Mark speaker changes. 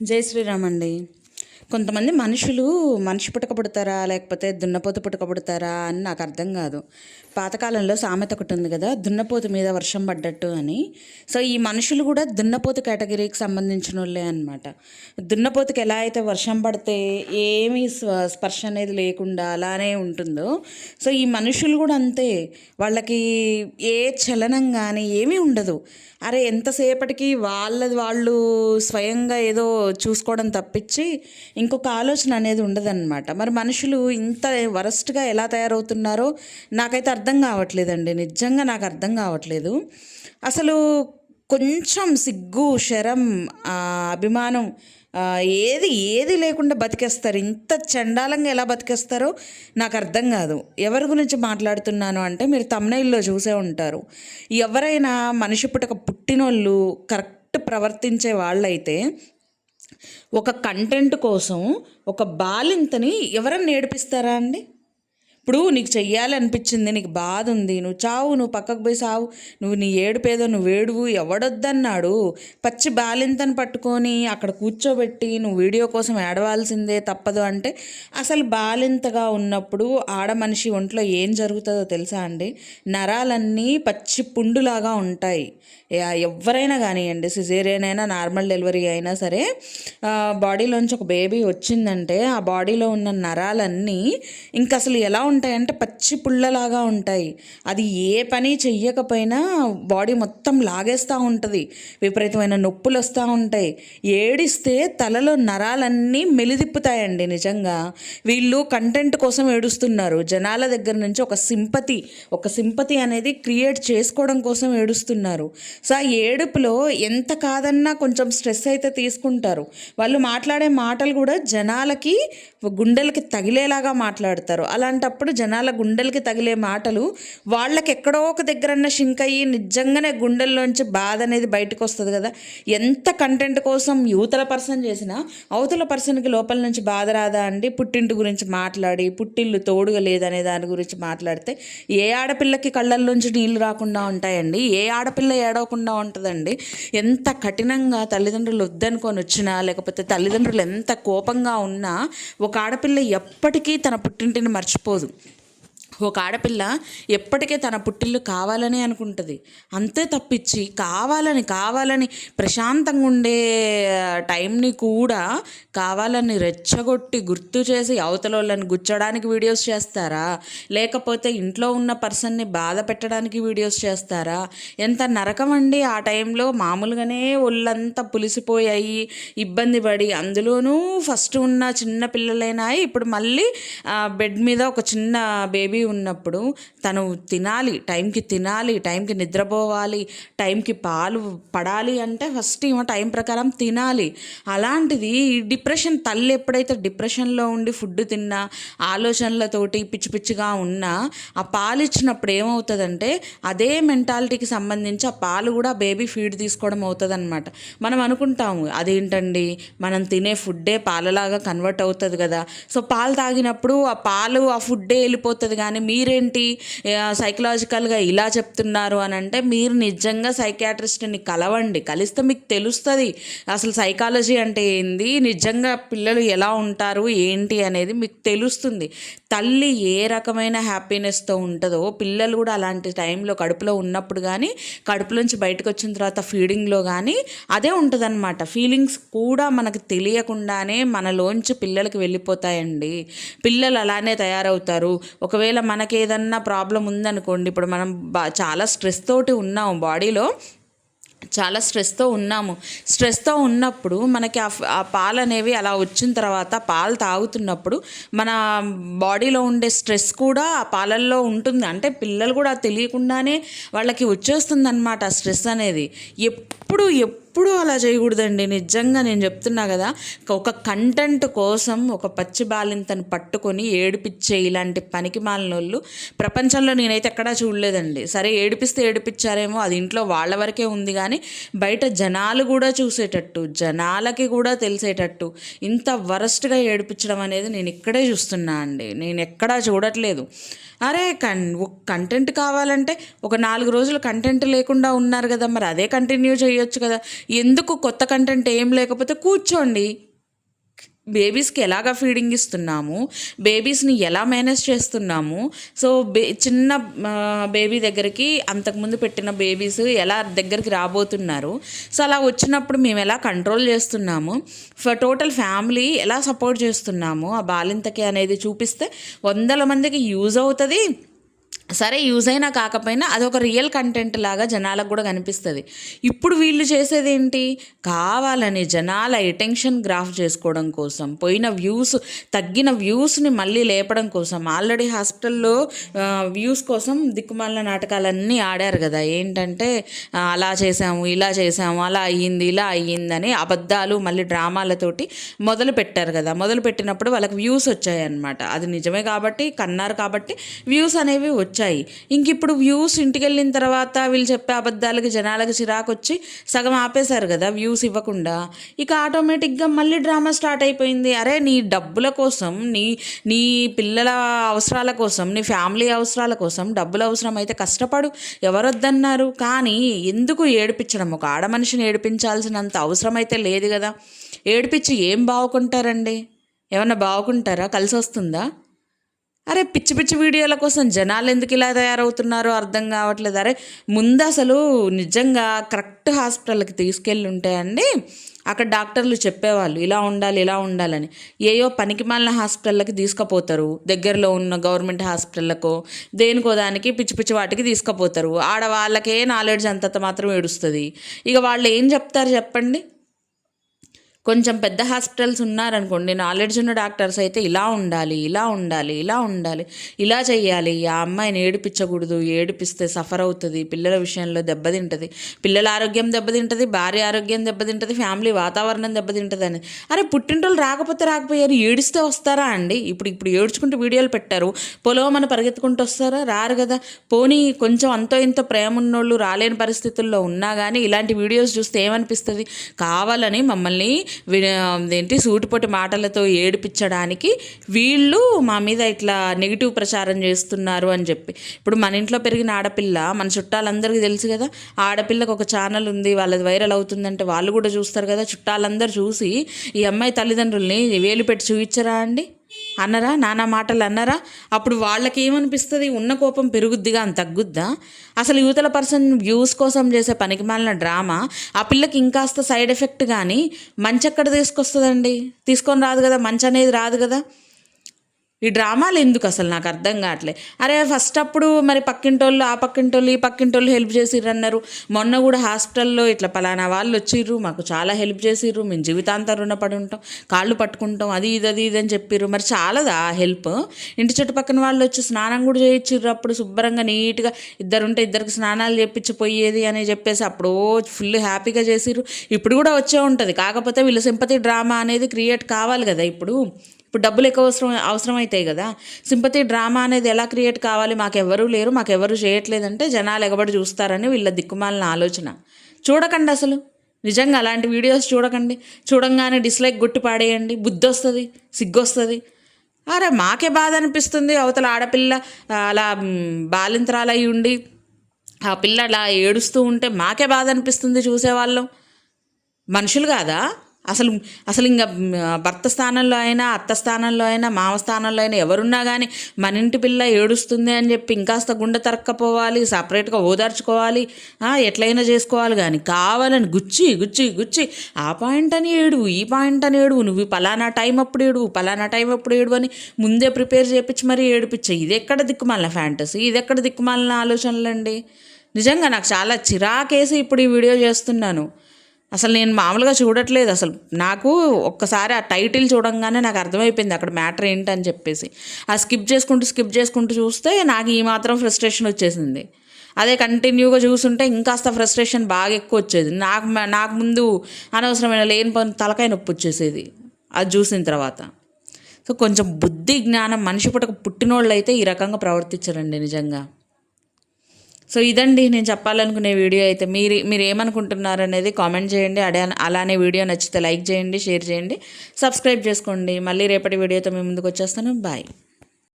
Speaker 1: జై శ్రీరామ్ అండి కొంతమంది మనుషులు మనిషి పుట్టక పుడతారా? లేకపోతే దున్నపోతు పుట్టక పుడతారా అని నాకు అర్థం కాదు. పాతకాలంలో సామెత ఒకటి ఉంది కదా దున్నపోతు మీద వర్షం పడ్డట్టు అని. సో ఈ మనుషులు కూడా దున్నపోతు కేటగిరీకి సంబంధించిన వాళ్ళే అనమాట దున్నపోతుకి ఎలా అయితే వర్షం పడితే ఏమీ స్వ- స్పర్శ అనేది లేకుండా అలానే ఉంటుందో సో ఈ మనుషులు కూడా అంతే. వాళ్ళకి ఏ చలనం కానీ ఏమీ ఉండదు. అరే ఎంతసేపటికి వాళ్ళది వాళ్ళు స్వయంగా ఏదో చూసుకోవడం తప్పించి ఇంకొక ఆలోచన అనేది ఉండదన్నమాట. మరి మనుషులు ఇంత వరస్ట్గా ఎలా తయారవుతున్నారో నాకైతే అర్థం కావట్లేదండి. నిజంగా నాకు అర్థం కావట్లేదు. అసలు కొంచెం సిగ్గు శరం అభిమానం ఏది ఏది లేకుండా బతికేస్తారు. ఇంత చండాలంగా ఎలా బతికేస్తారో నాకు అర్థం కాదు. ఎవరి గురించి మాట్లాడుతున్నాను అంటే మీరు తమ్నైల్లో చూసే ఉంటారు. ఎవరైనా మనిషి పుట్టక పుట్టినోళ్ళు కరెక్ట్ ప్రవర్తించే వాళ్ళైతే ఒక కంటెంట్ కోసం ఒక బాలింతని ఎవరన్నా నేర్పిస్తారా అండి? ఇప్పుడు నీకు చెయ్యాలనిపించింది నీకు బాధ ఉంది నువ్వు చావు నువ్వు పక్కకు పోయి సావు. నువ్వు నీ ఏడుపేదో నువ్వు ఏడువు ఎవడొద్దన్నాడు. పచ్చి బాలింతను పట్టుకొని అక్కడ కూర్చోబెట్టి నువ్వు వీడియో కోసం ఏడవాల్సిందే తప్పదు అంటే అసలు బాలింతగా ఉన్నప్పుడు ఆడ మనిషి ఒంట్లో ఏం జరుగుతుందో తెలుసా అండి? నరాలన్నీ పచ్చి పుండులాగా ఉంటాయి. ఎవరైనా కానివ్వండి సిజేరియన్ అయినా నార్మల్ డెలివరీ అయినా సరే బాడీలోంచి ఒక బేబీ వచ్చిందంటే ఆ బాడీలో ఉన్న నరాలన్నీ ఇంక అసలు ఎలా ఉంటాయంటే పచ్చి పుల్లలాగా ఉంటాయి. అది ఏ పని చెయ్యకపోయినా బాడీ మొత్తం లాగేస్తూ ఉంటుంది. విపరీతమైన నొప్పులు వస్తూ ఉంటాయి. ఏడిస్తే తలలో నరాలన్నీ మెలిదిప్పుతాయండి నిజంగా. వీళ్ళు కంటెంట్ కోసం ఏడుస్తున్నారు. జనాల దగ్గర నుంచి ఒక సింపతి ఒక సింపతి అనేది క్రియేట్ చేసుకోవడం కోసం ఏడుస్తున్నారు. సో ఆ ఏడుపులో ఎంత కాదన్నా కొంచెం స్ట్రెస్ అయితే తీసుకుంటారు. వాళ్ళు మాట్లాడే మాటలు కూడా జనాలకి గుండెలకి తగిలేలాగా మాట్లాడతారు. అలాంటప్పుడు జనాల గుండెలకి తగిలే మాటలు వాళ్ళకి ఎక్కడో ఒక దగ్గరన్న షింక్ అయ్యి నిజంగానే గుండెల్లోంచి బాధ అనేది బయటకు వస్తుంది కదా. ఎంత కంటెంట్ కోసం యువతల పర్సన్ చేసినా అవతల పర్సన్కి లోపల నుంచి బాధ రాదా అండి? పుట్టింటి గురించి మాట్లాడి పుట్టిల్లు తోడుగా లేదనే దాని గురించి మాట్లాడితే ఏ ఆడపిల్లకి కళ్ళల్లోంచి నీళ్ళు రాకుండా ఉంటాయండి? ఏ ఆడపిల్ల ఏడవకుండా ఉంటుందండి? ఎంత కఠినంగా తల్లిదండ్రులు వద్దనుకొని వచ్చినా లేకపోతే తల్లిదండ్రులు ఎంత కోపంగా ఉన్నా ఒక ఆడపిల్ల ఎప్పటికీ తన పుట్టింటిని మర్చిపోదు. you. ఒక ఆడపిల్ల ఎప్పటికే తన పుట్టిల్లు కావాలని అనుకుంటుంది. అంతే తప్పించి కావాలని కావాలని ప్రశాంతంగా ఉండే టైంని కూడా కావాలని రెచ్చగొట్టి గుర్తు చేసి అవతల వాళ్ళని గుచ్చడానికి వీడియోస్ చేస్తారా? లేకపోతే ఇంట్లో ఉన్న పర్సన్ని బాధ పెట్టడానికి వీడియోస్ చేస్తారా? ఎంత నరకం అండి ఆ టైంలో మామూలుగానే ఒళ్ళంతా పులిసిపోయాయి ఇబ్బంది పడి అందులోనూ ఫస్ట్ ఉన్న చిన్న పిల్లలైనా ఇప్పుడు మళ్ళీ బెడ్ మీద ఒక చిన్న బేబీ ఉన్నప్పుడు తను తినాలి టైంకి తినాలి టైంకి నిద్రపోవాలి టైంకి పాలు పడాలి అంటే ఫస్ట్ ఏమో టైం ప్రకారం తినాలి. అలాంటిది ఈ డిప్రెషన్ తల్లి ఎప్పుడైతే డిప్రెషన్లో ఉండి ఫుడ్ తిన్నా ఆలోచనలతోటి పిచ్చి పిచ్చిగా ఉన్నా ఆ పాలు ఇచ్చినప్పుడు ఏమవుతుందంటే అదే మెంటాలిటీకి సంబంధించి ఆ పాలు కూడా బేబీ ఫీడ్ తీసుకోవడం అవుతుంది అనమాట మనం అనుకుంటాము అదేంటండి? మనం తినే ఫుడ్డే పాలలాగా కన్వర్ట్ అవుతుంది కదా. సో పాలు తాగినప్పుడు ఆ పాలు ఆ ఫుడ్డే వెళ్ళిపోతుంది కానీ మీరేంటి సైకలాజికల్గా ఇలా చెప్తున్నారు అని అంటే మీరు నిజంగా సైకాట్రిస్ట్ని కలవండి. కలిస్తే మీకు తెలుస్తుంది అసలు సైకాలజీ అంటే ఏంది నిజంగా పిల్లలు ఎలా ఉంటారు ఏంటి అనేది మీకు తెలుస్తుంది. తల్లి ఏ రకమైన హ్యాపీనెస్తో ఉంటుందో పిల్లలు కూడా అలాంటి టైంలో కడుపులో ఉన్నప్పుడు కానీ కడుపులోంచి బయటకు వచ్చిన తర్వాత ఫీడింగ్లో కానీ అదే ఉంటుందన్నమాట. ఫీలింగ్స్ కూడా మనకు తెలియకుండానే మనలోంచి పిల్లలకి వెళ్ళిపోతాయండి. పిల్లలు అలానే తయారవుతారు. ఒకవేళ మనకి ఏదన్నా ప్రాబ్లం ఉందనుకోండి ఇప్పుడు మనం బా చాలా స్ట్రెస్ తోటి ఉన్నాం బాడీలో చాలా స్ట్రెస్తో ఉన్నాము. స్ట్రెస్తో ఉన్నప్పుడు మనకి ఆ ఆ పాలు అనేవి అలా వచ్చిన తర్వాత పాలు తాగుతున్నప్పుడు మన బాడీలో ఉండే స్ట్రెస్ కూడా ఆ పాలల్లో ఉంటుంది. అంటే పిల్లలు కూడా తెలియకుండానే వాళ్ళకి వచ్చేస్తుంది అనమాట ఆ స్ట్రెస్ అనేది. ఎప్పుడు ఎప్పుడు అలా చేయకూడదండి. నిజంగా నేను చెప్తున్నా కదా ఒక కంటెంట్ కోసం ఒక పచ్చి బాలింతను పట్టుకొని ఏడిపించే ఇలాంటి పనికి మాలినోళ్ళు ప్రపంచంలో నేనైతే ఎక్కడా చూడలేదండి. సరే ఏడిపిస్తే ఏడిపించారేమో అది ఇంట్లో వాళ్ళ వరకే ఉంది కానీ బయట జనాలు కూడా చూసేటట్టు జనాలకి కూడా తెలిసేటట్టు ఇంత వరస్ట్గా ఏడిపించడం అనేది నేను ఇక్కడే చూస్తున్నా అండి. నేను ఎక్కడా చూడట్లేదు. అరే కన్ కంటెంట్ కావాలంటే ఒక నాలుగు రోజులు కంటెంట్ లేకుండా ఉన్నారు కదా మరి అదే కంటిన్యూ చేయొచ్చు కదా. ఎందుకు కొత్త కంటెంట్ ఏం లేకపోతే కూర్చోండి. బేబీస్కి ఎలాగ ఫీడింగ్ ఇస్తున్నాము? బేబీస్ని ఎలా మేనేజ్ చేస్తున్నాము? సో బే చిన్న బేబీ దగ్గరికి అంతకుముందు పెట్టిన బేబీస్ ఎలా దగ్గరికి రాబోతున్నారు? సో అలా వచ్చినప్పుడు మేము ఎలా కంట్రోల్ చేస్తున్నాము? టోటల్ ఫ్యామిలీ ఎలా సపోర్ట్ చేస్తున్నాము? ఆ బాలింతకి అనేది చూపిస్తే వందల మందికి యూజ్ అవుతుంది. సరే యూజ్ అయినా కాకపోయినా అదొక రియల్ కంటెంట్ లాగా జనాలకు కూడా కనిపిస్తుంది. ఇప్పుడు వీళ్ళు చేసేది ఏంటి కావాలని జనాల అటెన్షన్ గ్రాఫ్ చేసుకోవడం కోసం పోయిన వ్యూస్ తగ్గిన వ్యూస్ని మళ్ళీ లేపడం కోసం ఆల్రెడీ హాస్పిటల్లో వ్యూస్ కోసం దిక్కుమాల నాటకాలన్నీ ఆడారు కదా. ఏంటంటే అలా చేసాము ఇలా చేసాము అలా అయ్యింది ఇలా అయ్యిందని అబద్ధాలు మళ్ళీ డ్రామాలతోటి మొదలు పెట్టారు కదా. మొదలు పెట్టినప్పుడు వాళ్ళకి వ్యూస్ వచ్చాయన్నమాట. అది నిజమే కాబట్టి కన్నారు కాబట్టి వ్యూస్ అనేవి వచ్చాయి. ఇంక ఇప్పుడు వ్యూస్ ఇంటికి వెళ్ళిన తర్వాత వీళ్ళు చెప్పే అబద్ధాలకి జనాలకి చిరాకు వచ్చి సగం ఆపేశారు కదా వ్యూస్ ఇవ్వకుండా. ఇక ఆటోమేటిక్గా మళ్ళీ డ్రామా స్టార్ట్ అయిపోయింది. అరే నీ డబ్బుల కోసం నీ నీ పిల్లల అవసరాల కోసం నీ ఫ్యామిలీ అవసరాల కోసం డబ్బులు అవసరం అయితే కష్టపడు ఎవరొద్దన్నారు? కానీ ఎందుకు ఏడిపించడం? ఒక ఆడ మనిషిని ఏడిపించాల్సినంత అవసరం అయితే లేదు కదా. ఏడిపించి ఏం బాగుకుంటారండి? ఏమన్నా బాగుకుంటారా? కలిసి వస్తుందా అరే పిచ్చి పిచ్చి వీడియోల కోసం జనాలు ఎందుకు ఇలా తయారవుతున్నారో అర్థం కావట్లేదు. అరే ముందు అసలు నిజంగా కరెక్ట్ హాస్పిటల్కి తీసుకెళ్ళి ఉంటే అండి అక్కడ డాక్టర్లు చెప్పేవాళ్ళు ఇలా ఉండాలి ఇలా ఉండాలని. ఏయో పనికి మాలిన హాస్పిటళ్ళకి తీసుకుపోతారు. దగ్గరలో ఉన్న గవర్నమెంట్ హాస్పిటళ్ళకో దేనికో దానికి పిచ్చి పిచ్చి వాటికి తీసుకుపోతారు. ఆడవాళ్ళకే నాలెడ్జ్ అంతంత మాత్రం ఏడుస్తుంది. ఇక వాళ్ళు ఏం చెప్తారు చెప్పండి? కొంచెం పెద్ద హాస్పిటల్స్ ఉన్నారనుకోండి నాలెడ్జ్ ఉన్న డాక్టర్స్ అయితే ఇలా ఉండాలి ఇలా ఉండాలి ఇలా ఉండాలి ఇలా చేయాలి ఆ అమ్మాయిని ఏడిపించకూడదు ఏడిపిస్తే సఫర్ అవుతుంది పిల్లల విషయంలో దెబ్బతింటుంది పిల్లల ఆరోగ్యం దెబ్బతింటుంది భార్య ఆరోగ్యం దెబ్బతింటుంది ఫ్యామిలీ వాతావరణం దెబ్బతింటుంది అని అరే పుట్టింటోళ్ళు రాకపోతే రాకపోయారు ఏడిస్తే వస్తారా అండి? ఇప్పుడు ఇప్పుడు ఏడ్చుకుంటూ వీడియోలు పెట్టారు పొలవమని పరిగెత్తుకుంటూ వస్తారా? రారు కదా. పోనీ కొంచెం అంతో ఇంత ప్రేమ ఉన్నోళ్ళు రాలేని పరిస్థితుల్లో ఉన్నా కానీ ఇలాంటి వీడియోస్ చూస్తే ఏమనిపిస్తుంది? కావాలని మమ్మల్ని ఏంటి సూటిపోటి మాటలతో ఏడిపించడానికి వీళ్ళు మా మీద ఇట్లా నెగిటివ్ ప్రచారం చేస్తున్నారు అని చెప్పి. ఇప్పుడు మన ఇంట్లో పెరిగిన ఆడపిల్ల మన చుట్టాలందరికీ తెలుసు కదా ఆడపిల్లకు ఒక ఛానల్ ఉంది వాళ్ళది వైరల్ అవుతుందంటే వాళ్ళు కూడా చూస్తారు కదా చుట్టాలందరూ చూసి ఈ అమ్మాయి తల్లిదండ్రుల్ని వేలు పెట్టి చూపించరా అండి? అన్నరా నానా మాటలు అన్నరా? అప్పుడు వాళ్ళకి ఏమనిపిస్తుంది ఉన్న కోపం పెరుగుద్దిగా అని తగ్గుద్దా? అసలు యువతల పర్సన్ వ్యూస్ కోసం చేసే పనికిమాలిన డ్రామా? ఆ పిల్లకి ఇంకాస్త సైడ్ ఎఫెక్ట్ కానీ మంచి ఎక్కడ తీసుకొస్తుందండి? తీసుకొని రాదు కదా మంచి అనేది రాదు కదా? ఈ డ్రామాలు ఎందుకు అసలు నాకు అర్థం కావట్లే? అరే ఫస్ట్ అప్పుడు మరి పక్కింటోళ్ళు ఆ పక్కింటోళ్ళు ఈ పక్కింటోళ్ళు హెల్ప్ చేసిర్రు అన్నారు మొన్న కూడా హాస్పిటల్లో ఇట్లా పలానా వాళ్ళు వచ్చిర్రు మాకు చాలా హెల్ప్ చేసిర్రు మేము జీవితాంతం రుణపడి ఉంటాం కాళ్ళు పట్టుకుంటాం అది ఇది అది ఇది అని చెప్పిర్రు. మరి చాలదా ఆ హెల్ప్ ఇంటి చుట్టుపక్కన వాళ్ళు వచ్చి స్నానం కూడా చేయించిర్రు అప్పుడు శుభ్రంగా నీట్గా ఇద్దరుంటే ఇద్దరికి స్నానాలు చేయించి పోయేది అని చెప్పేసి అప్పుడు ఫుల్ హ్యాపీగా చేసిర్రు. ఇప్పుడు కూడా వచ్చే ఉంటుంది. కాకపోతే వీళ్ళ సింపతి డ్రామా అనేది క్రియేట్ కావాలి కదా ఇప్పుడు. ఇప్పుడు డబ్బులు ఎక్కువ అవసరం అవసరం అవుతాయి కదా. సింపతి డ్రామా అనేది ఎలా క్రియేట్ కావాలి? మాకెవ్వరూ లేరు మాకెవరు చేయట్లేదంటే జనాలు ఎగబడి చూస్తారని వీళ్ళ దిక్కుమాలిన ఆలోచన. చూడకండి అసలు. నిజంగా అలాంటి వీడియోస్ చూడకండి. చూడంగానే డిస్లైక్ గుట్టి పాడేయండి. బుద్ధి వస్తుంది సిగ్గొస్తుంది. అరే మాకే బాధ అనిపిస్తుంది. అవతల ఆడపిల్ల అలా మ్, బాలింతరాలయ్యి ఉండి ఆ పిల్ల అలా ఏడుస్తూ ఉంటే మాకే బాధ అనిపిస్తుంది చూసేవాళ్ళం. మనుషులు కాదా? అసలు అసలు ఇంకా భర్త స్థానంలో అయినా అత్త స్థానంలో అయినా మామ స్థానంలో అయినా ఎవరున్నా కానీ మన ఇంటి పిల్ల ఏడుస్తుంది అని చెప్పి ఇంకాస్త గుండె తరక్కపోవాలి సపరేట్గా ఓదార్చుకోవాలి ఎట్లయినా చేసుకోవాలి కానీ కావాలని గుచ్చి గుచ్చి గుచ్చి ఆ పాయింట్ అని ఏడువు ఈ పాయింట్ అని ఏడువు నువ్వు పలానా టైం అప్పుడు ఏడువు పలానా టైం అప్పుడు ఏడువు అని ముందే ప్రిపేర్ చేయించి మరీ ఏడిపించే. ఇది ఎక్కడ దిక్కుమాలిన ఫ్యాంటసీ? ఇది ఎక్కడ దిక్కుమాలిన ఆలోచనలండి? నిజంగా నాకు చాలా చిరాకేసి ఇప్పుడు ఈ వీడియో చేస్తున్నాను. అసలు నేను మామూలుగా చూడట్లేదు. అసలు నాకు ఒక్కసారి ఆ టైటిల్ చూడంగానే నాకు అర్థమైపోయింది అక్కడ మ్యాటర్ ఏంటని చెప్పేసి. ఆ స్కిప్ చేసుకుంటూ స్కిప్ చేసుకుంటూ చూస్తే నాకు ఈ మాత్రం ఫ్రస్ట్రేషన్ వచ్చేసింది. అదే కంటిన్యూగా చూస్తుంటే ఇంకాస్త ఫ్రస్ట్రేషన్ బాగా ఎక్కువ వచ్చేది. నాకు నాకు ముందు అనవసరమైన లేని పని తలకాయ నొప్పి వచ్చేసేది. అది చూసిన తర్వాత. సో కొంచెం బుద్ధి జ్ఞానం మనిషి పుట్టక పుట్టినోళ్ళు అయితే ఈ రకంగా ప్రవర్తించరండి నిజంగా. సో ఇదండి నేను చెప్పాలనుకునే వీడియో అయితే. మీరు మీరు ఏమనుకుంటున్నారు అనేది కామెంట్ చేయండి. అడే అలానే వీడియో నచ్చితే లైక్ చేయండి షేర్ చేయండి. సబ్స్క్రైబ్ చేసుకోండి. మళ్ళీ రేపటి వీడియోతో మీ ముందుకు వచ్చేస్తాను. బాయ్